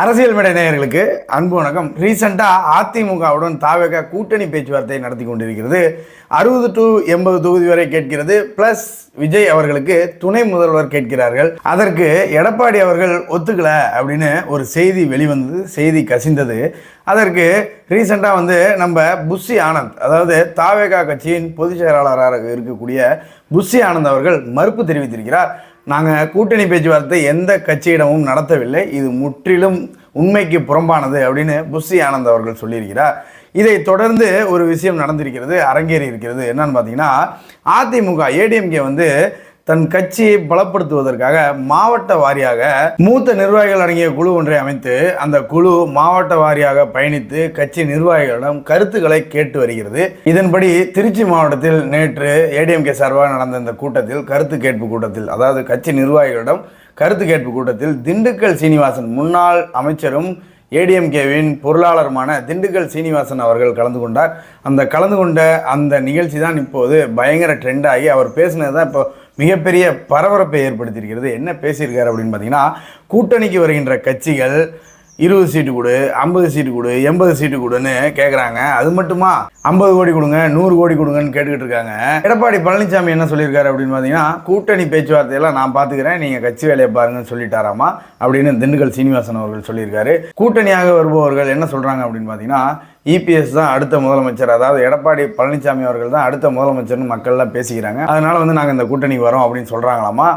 அரசியல் மேடை நேயர்களுக்கு அன்பு வணக்கம். ரீசெண்டாக அதிமுகவுடன் தாவக கூட்டணி பேச்சுவார்த்தை நடத்தி கொண்டிருக்கிறது. அறுபது டு எண்பது தொகுதி வரை கேட்கிறது. பிளஸ் விஜய் அவர்களுக்கு துணை முதல்வர் கேட்கிறார்கள். அதற்கு எடப்பாடி அவர்கள் ஒத்துக்கல அப்படின்னு ஒரு செய்தி வெளிவந்தது செய்தி கசிந்தது. அதற்கு ரீசெண்டாக வந்து நம்ம புஷி ஆனந்த் அதாவது தாவேகா கட்சியின் பொதுச் செயலாளராக இருக்கக்கூடிய புஷி ஆனந்த் அவர்கள் மறுப்பு தெரிவித்திருக்கிறார். நாங்கள் கூட்டணி பேச்சுவார்த்தை எந்த கட்சியிடமும் நடத்தவில்லை. இது முற்றிலும் உண்மைக்கு புறம்பானது அப்படின்னு புஷி ஆனந்த் அவர்கள் சொல்லியிருக்கிறார். இதை தொடர்ந்து ஒரு விஷயம் நடந்திருக்கிறது அரங்கேறி இருக்கிறது. என்னன்னு பார்த்தீங்கன்னா அதிமுக ஏடிஎம்கே வந்து தன் கட்சியை பலப்படுத்துவதற்காக மாவட்ட வாரியாக மூத்த நிர்வாகிகள் அடங்கிய குழு ஒன்றை அமைத்து அந்த குழு மாவட்ட வாரியாக பயணித்து கட்சி நிர்வாகிகளிடம் கருத்துக்களை கேட்டு வருகிறது. இதன்படி திருச்சி மாவட்டத்தில் நேற்று ஏடிஎம்கே சார்பாக நடந்த இந்த கூட்டத்தில் கருத்து கேட்பு கூட்டத்தில் அதாவது கட்சி நிர்வாகிகளிடம் கருத்து கேட்பு கூட்டத்தில் திண்டுக்கல் சீனிவாசன் முன்னாள் அமைச்சரும் ஏடிஎம்கேவின் பொருளாளருமான திண்டுக்கல் சீனிவாசன் அவர்கள் கலந்து கொண்டார். அந்த கலந்து கொண்ட அந்த நிகழ்ச்சி தான் இப்போது பயங்கர ட்ரெண்டாகி அவர் பேசினது தான் இப்போ மிகப்பெரிய பரபரப்பை ஏற்படுத்தியிருக்கிறது. என்ன பேசியிருக்காரு அப்படின்னு பார்த்தீங்கன்னா கூட்டணிக்கு வருகின்ற கட்சிகள் இருபது சீட்டு கொடு ஐம்பது சீட்டு கொடு எண்பது சீட்டு கொடுன்னு கேட்குறாங்க அது மட்டுமா? ஐம்பது கோடி கொடுங்க நூறு கோடி கொடுங்கன்னு கேட்டுக்கிட்டு இருக்காங்க. எடப்பாடி பழனிசாமி என்ன சொல்லியிருக்காரு அப்படின்னு பார்த்தீங்கன்னா கூட்டணி பேச்சுவார்த்தையெல்லாம் நான் பார்த்துக்கிறேன் நீங்கள் கட்சி வேலையை பாருங்கன்னு சொல்லிட்டாராமா அப்படின்னு திண்டுக்கல் சீனிவாசன் அவர்கள் சொல்லியிருக்காரு. கூட்டணியாக வருபவர்கள் என்ன சொல்கிறாங்க அப்படின்னு பார்த்தீங்கன்னா இபிஎஸ் தான் அடுத்த முதலமைச்சர் அதாவது எடப்பாடி பழனிசாமி அவர்கள் தான் அடுத்த முதலமைச்சர்னு மக்கள்லாம் பேசிக்கிறாங்க. அதனால் வந்து நாங்கள் இந்த கூட்டணிக்கு வரோம் அப்படின்னு சொல்கிறாங்களாமா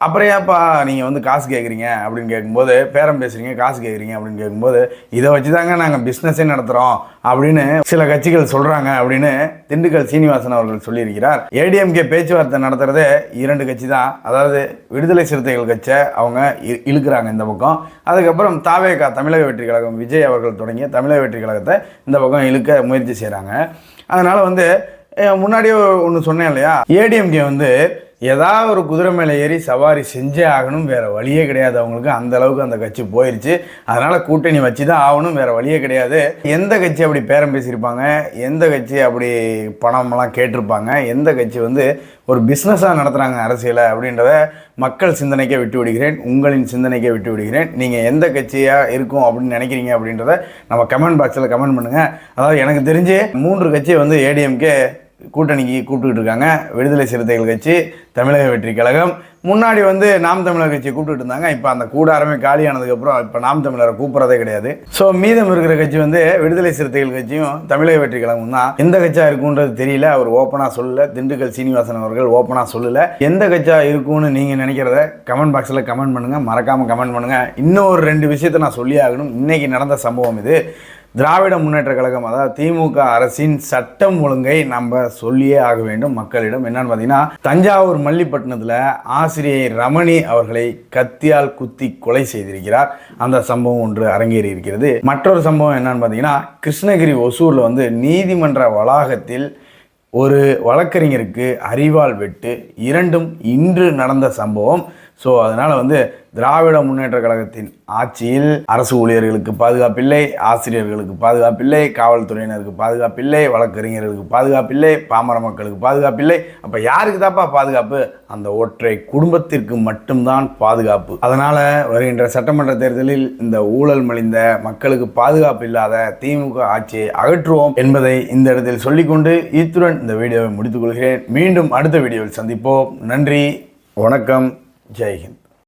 அப்புறம் ஏன்ப்பா நீங்கள் வந்து காசு கேட்குறீங்க அப்படின்னு கேட்கும்போது பேரம் பேசுகிறீங்க காசு கேட்குறீங்க அப்படின்னு கேட்கும்போது இதை வச்சு தாங்க நாங்கள் பிஸ்னஸே நடத்துகிறோம் அப்படின்னு சில கட்சிகள் சொல்கிறாங்க அப்படின்னு திண்டுக்கல் சீனிவாசன் அவர்கள் சொல்லியிருக்கிறார். ஏடிஎம்கே பேச்சுவார்த்தை நடத்துகிறது இரண்டு கட்சி தான் அதாவது விடுதலை சிறுத்தைகள் கட்சியை அவங்க இழுக்கிறாங்க இந்த பக்கம். அதுக்கப்புறம் தாவேகா தமிழக வெற்றி கழகம் விஜய் அவர்கள் தொடங்கிய தமிழக வெற்றி கழகத்தை இந்த பக்கம் இழுக்க முயற்சி செய்கிறாங்க அதனால் வந்து முன்னாடியே ஒன்று சொன்னேன் இல்லையா? ஏடிஎம்கே வந்து ஏதாவது ஒரு குதிரை மேலே ஏறி சவாரி செஞ்சே ஆகணும் வேறு வழியே கிடையாது. அவங்களுக்கு அந்த அளவுக்கு அந்த கட்சி போயிடுச்சு அதனால் கூட்டணி வச்சு தான் ஆகணும் வேறு வழியே கிடையாது. எந்த கட்சி அப்படி பேரம் பேசியிருப்பாங்க? எந்த கட்சி அப்படி பணமெல்லாம் கேட்டிருப்பாங்க? எந்த கட்சி வந்து ஒரு பிஸ்னஸாக நடத்துகிறாங்க அரசியலை அப்படின்றத மக்கள் சிந்தனைக்கே விட்டு விடுகிறேன். உங்களின் சிந்தனைக்கே விட்டு விடுகிறேன். நீங்கள் எந்த கட்சியாக இருக்கும் அப்படின்னு நினைக்கிறீங்க அப்படின்றத நம்ம கமெண்ட் பாக்ஸில் கமெண்ட் பண்ணுங்கள் அதாவது எனக்கு தெரிஞ்சு மூன்று கட்சியை வந்து ஏடிஎம்கே கூட்டணிக்கு கூப்பிட்டுக்கிட்டு இருக்காங்க. விடுதலை சிறுத்தைகள் கட்சி தமிழக வெற்றி கழகம் முன்னாடி வந்து நாம் தமிழர் கட்சி கூப்பிட்டு இருந்தாங்க. இப்போ அந்த கூடாரமே காலியானதுக்கப்புறம் இப்போ நாம் தமிழரை கூப்பிட்றதே கிடையாது. ஸோ மீதம் இருக்கிற கட்சி வந்து விடுதலை சிறுத்தைகள் கட்சியும் தமிழக வெற்றி கழகம் தான். எந்த கட்சியாக இருக்குன்றது தெரியல. அவர் ஓப்பனாக சொல்லல. திண்டுக்கல் சீனிவாசன் அவர்கள் ஓப்பனாக சொல்லல. எந்த கட்சியாக இருக்கும்னு நீங்கள் நினைக்கிறத கமெண்ட் பாக்ஸில் கமெண்ட் பண்ணுங்கள் மறக்காமல் கமெண்ட் பண்ணுங்கள் இன்னும் ஒரு ரெண்டு விஷயத்தை நான் சொல்லி ஆகணும். இன்னைக்கு நடந்த சம்பவம் இது. திராவிட முன்னேற்ற கழகம் அதாவது திமுக அரசின் சட்டம் ஒழுங்கை நம்ம சொல்லியே ஆக வேண்டும். மக்களிடம் என்னன்னு பார்த்தீங்கன்னா தஞ்சாவூர் மல்லிப்பட்டினத்தில் ஆசிரியை ரமணி அவர்களை கத்தியால் குத்தி கொலை செய்திருக்கிறார். அந்த சம்பவம் ஒன்று அரங்கேறி இருக்கிறது மற்றொரு சம்பவம் என்னன்னு பார்த்தீங்கன்னா கிருஷ்ணகிரி ஒசூரில் வந்து நீதிமன்ற வளாகத்தில் ஒரு வழக்கறிஞருக்கு அறிவால் வெட்டு இரண்டும் இன்று நடந்த சம்பவம். ஸோ அதனால் வந்து திராவிட முன்னேற்ற கழகத்தின் ஆட்சியில் அரசு ஊழியர்களுக்கு பாதுகாப்பில்லை ஆசிரியர்களுக்கு பாதுகாப்பில்லை காவல்துறையினருக்கு பாதுகாப்பில்லை வழக்கறிஞர்களுக்கு பாதுகாப்பில்லை பாமர மக்களுக்கு பாதுகாப்பில்லை. அப்போ யாருக்கு தாப்பா பாதுகாப்பு? அந்த ஒற்றை குடும்பத்திற்கு மட்டும்தான் பாதுகாப்பு. அதனால் வருகின்ற சட்டமன்ற தேர்தலில் இந்த ஊழல் மலிந்த மக்களுக்கு பாதுகாப்பு இல்லாத திமுக ஆட்சியை அகற்றுவோம் என்பதை இந்த இடத்தில் சொல்லிக்கொண்டு இத்துடன் இந்த வீடியோவை முடித்துக் கொள்கிறேன். மீண்டும் அடுத்த வீடியோவில் சந்திப்போம். நன்றி வணக்கம். జై హింద్.